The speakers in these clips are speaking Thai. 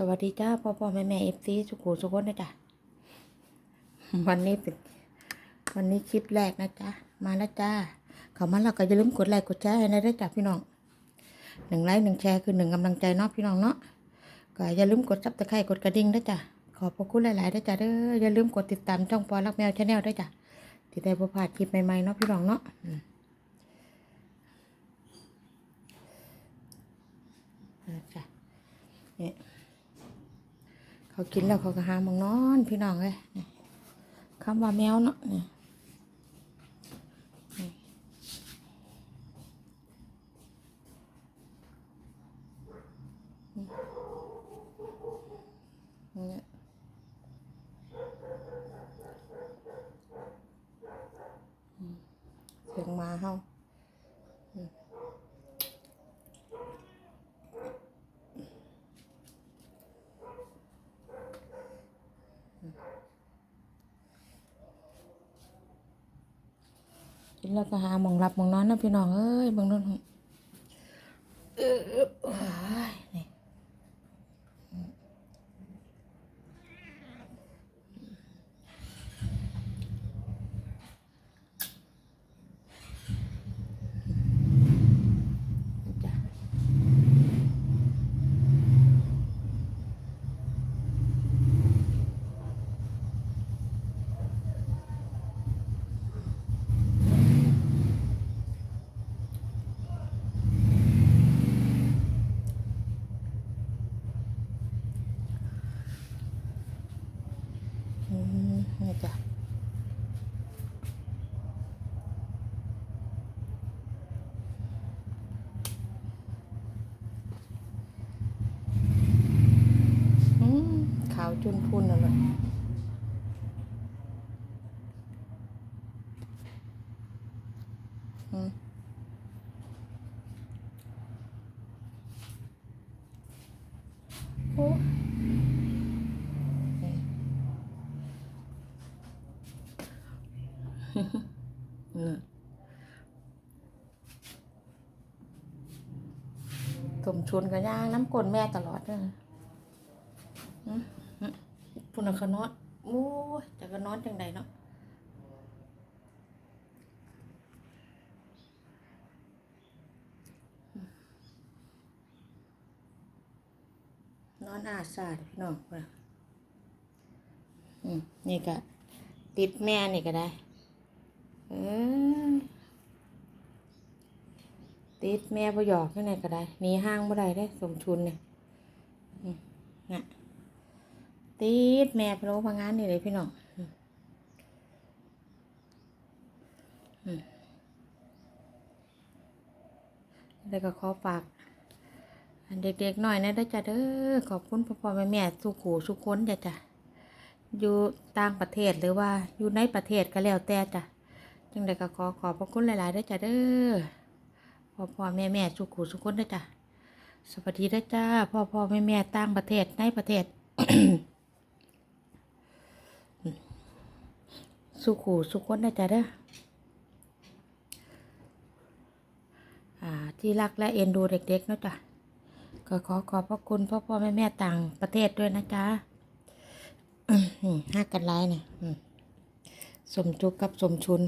สวัสดีจ้าพ่อพ่อแม่แม่เอฟซีสุขุสุขนนะจ๊ะวันนี้เป็นวันนี้คลิปแรกนะจ๊ะมาแล้วจ้าเขามาแล้วก็อย่าลืมกดไลค์กดแชร์ให้นะด้จ้ะพี่น้องหนึ่งไลค์หนึ่งแชร์คือหนึ่งกำลังใจเนาะพี่น้องเนาะก็อย่าลืมกดซับสไครต์กดกระดิ่งนะจ๊ะขอบพระคุณหลายๆนะจ๊ะเด้ออย่าลืมกดติดตามช่องปอรักแมวชาแนลด้วยจ้ะที่ได้ประพลาดคลิปใหม่ๆเนาะพี่น้องเนาะอืมจ้ะเนี่ย เขากินแล้วเขาก็หามองนอนพี่น้องเลยคำว่าแมวเนาะนี่นี่นี่อืมเสียงมาเฮา นแล้วก็หาหมองหลับหมองนอนนะพี่น้องเอ้ยบางนนเออเออเอ้ยนี่จ้ะอืม นี่จ้ะอืมขาวจุนพุนน่ะเลยอืมโอ้นี่ อืม สมชุนกับย่างน้ำกลนแม่ตลอดเลยอืมอืมพุ่นขนอนโอ้ยจะกระนอนจังใดเนาะนอนอาสาดพี่น้องว่ะอืมนี่ก็ติดแม่นี่ก็ได้ เออติดแม่ประหยอกที่ไหนก็ได้หนีห้างบ่ได้ได้สมทุนเนี่ยน่ะติดแม่พะโล้พะงานนี่เลยพี่น้องอืมอืมแล้วก็ขอฝากเด็กๆหน่อยนะได้จ้ะเด้อขอบคุณพ่อพ่อแม่แม่สุขูสุขคนจ้ะจ้ะอยู่ต่างประเทศหรือว่าอยู่ในประเทศก็แล้วแต่จ้ะ จังใดก็ขอขอบพระคุณหลายๆด้วยจ้ะเด้อพ่อพ่อแม่แม่สุขุสุขคนด้วยจ้ะสวัสดีด้วยจ้าพ่อพ่อแม่แม่ต่างประเทศในประเทศ สุขุสุขคนด้วยจ้ะเด้อที่รักและเอ็นดูเด็กๆเนาะจ้ะก็ขอขอบพระคุณพ่อพ่อแม่แม่ต่างประเทศด้วยนะจ๊ะห้ากันไลน์เนี่ยสมจุกกับสมชุน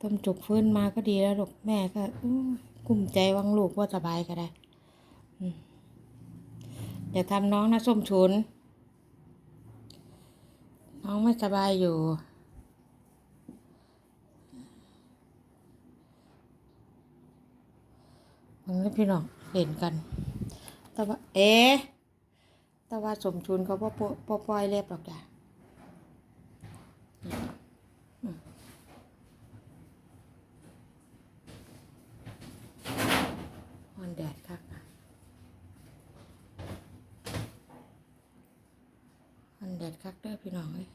ต้มจุกฟื้นมาก็ดีแล้วลูกแม่ก็กลุ้มใจวังลูกว่าสบายก็ได้อย่าทำน้องนะส้มชุน น้องไม่สบายอยู่มันไม่พี่น้องเล่นกัน แต่ว่าเอ๊แต่ว่าสมชุนเขาพ่อพ่อปล่อยเล็บหรอกจ้ะ มันแดดคักนะมัน แดดคักเด้อพี่น้องเอ้ย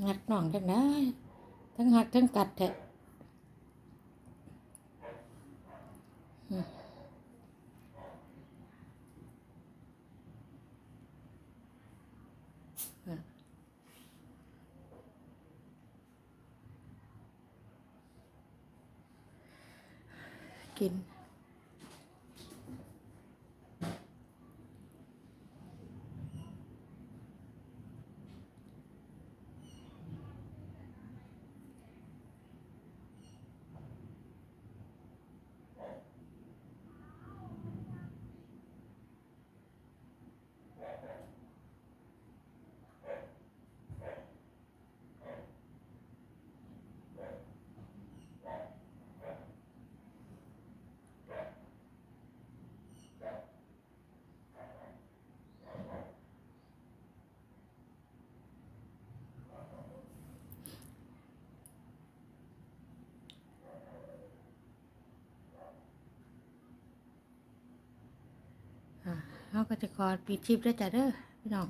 น้องจังได้ทั้งหักทั้งกัดแท้อืมอะกิน อ่า เขาก็จะขอปิดชิปด้วยจ้ะเด้อพี่น้อง